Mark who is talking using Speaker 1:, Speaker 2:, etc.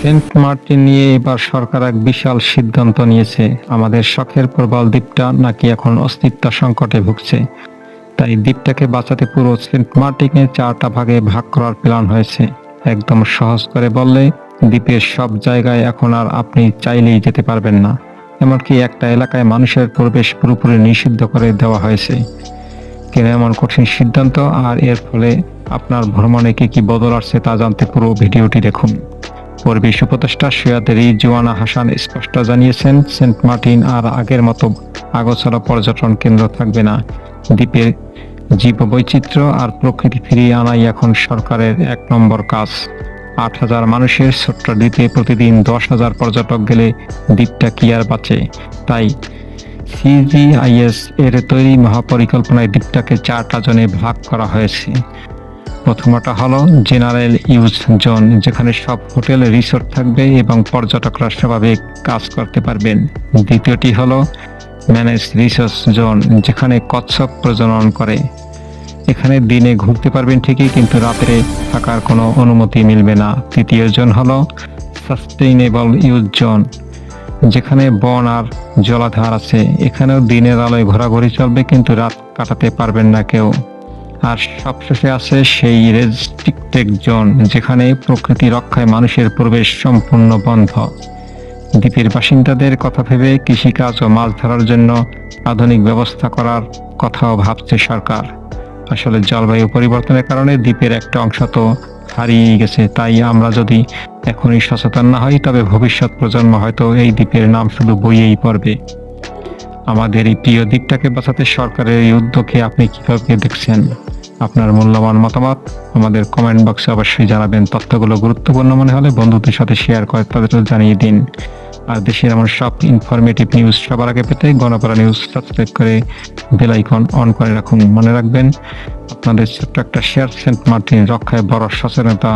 Speaker 1: Saint Martin নিয়ে এবার সরকার এক বিশাল সিদ্ধান্ত নিয়েছে। আমাদের শখের প্রবাল দ্বীপটা নাকি এখন অস্তিত্ব সংকটে ভুগছে। তাই দ্বীপটাকে বাঁচাতে পুরো সেন্ট মার্টিনে চারটা ভাগে ভাগ করার প্ল্যান হয়েছে। একদম সহজ করে বললে, দ্বীপের সব জায়গায় এখন আর আপনি চাইলেই যেতে পারবেন না। এমনকি একটা এলাকায় মানুষের প্রবেশ পুরোপুরি নিষিদ্ধ করে দেওয়া হয়েছে। কেন এমন কঠিন সিদ্ধান্ত? আর এর ফলে আপনার ভ্রমণে কি কি বদল আসছে তা জানতে পুরো ভিডিওটি দেখুন। পরিবেশ উপদেষ্টা সৈয়দ রিজওয়ানা হাসান স্পষ্ট জানিয়েছেন, সেন্ট মার্টিন আর আগের মতো আগোছাড়া পর্যটন কেন্দ্র থাকবে না। দ্বীপের জীববৈচিত্র্য আর প্রকৃতি ফিরিয়ে আনাই এখন সরকারের এক নম্বর কাজ। আট হাজার মানুষের ছোট্ট দ্বীপে প্রতিদিন দশ হাজার পর্যটক গেলে দ্বীপটা কি আর বাঁচে? তাই সিজিআইএস এর তৈরি মহাপরিকল্পনায় দ্বীপটাকে চারটা জনে ভাগ করা হয়েছে। প্রথমটা হলো জেনারেল ইউজ জোন, যেখানে সব হোটেল, রিসোর্ট থাকবে এবং পর্যটকরা স্বাভাবিক কাজ করতে পারবেন। দ্বিতীয়টি হলো ম্যানেজ রিসোর্স জোন, যেখানে কচ্ছপ প্রজনন করে। এখানে দিনে ঘুরতে পারবেন ঠিকই, কিন্তু রাতে থাকার কোনো অনুমতি মিলবে না। তৃতীয় জোন হলো সাস্টেইনেবল ইউজ জোন, যেখানে বন আর জলাধার আছে। এখানেও দিনের আলোয় ঘোরাঘুরি চলবে, কিন্তু রাত কাটাতে পারবেন না কেউ। আর সবশেষে আছে সেই রেস্ট্রিক্টেড জোন যেখানে প্রকৃতি রক্ষায় মানুষের প্রবেশ সম্পূর্ণ বন্ধ। দ্বীপের বাসিন্দাদের কথা ভেবে কৃষিকাজ ও মাছ ধরার জন্য আধুনিক ব্যবস্থা করার কথাও ভাবছে সরকার। আসলে জলবায়ু পরিবর্তনের কারণে দ্বীপের একটা অংশ তো হারিয়ে গেছে, তাই আমরা যদি এখনই সচেতন না হই, তবে ভবিষ্যৎ প্রজন্ম হয়তো এই দ্বীপের নাম শুধু বইয়েই পড়বে। আমাদের এই প্রিয় দ্বীপটাকে বাঁচাতে সরকারের এই উদ্যোগে আপনি কীভাবে দেখছেন? আপনার মূল্যবান মতামত আমাদের কমেন্ট বক্সে অবশ্যই জানাবেন। তথ্যগুলো গুরুত্বপূর্ণ মনে হলে বন্ধুদের সাথে শেয়ার করে তাদেরও জানিয়ে দিন। আর দেশের এমন সব ইনফরমেটিভ নিউজ সবার আগে পেতে গণপাড়া নিউজ সাবস্ক্রাইব করে বেল আইকন অন করে রাখুন। মনে রাখবেন, আপনাদের ছোট্ট একটা শেয়ার সেন্ট মার্টিন রক্ষায় বড় সচেতনতা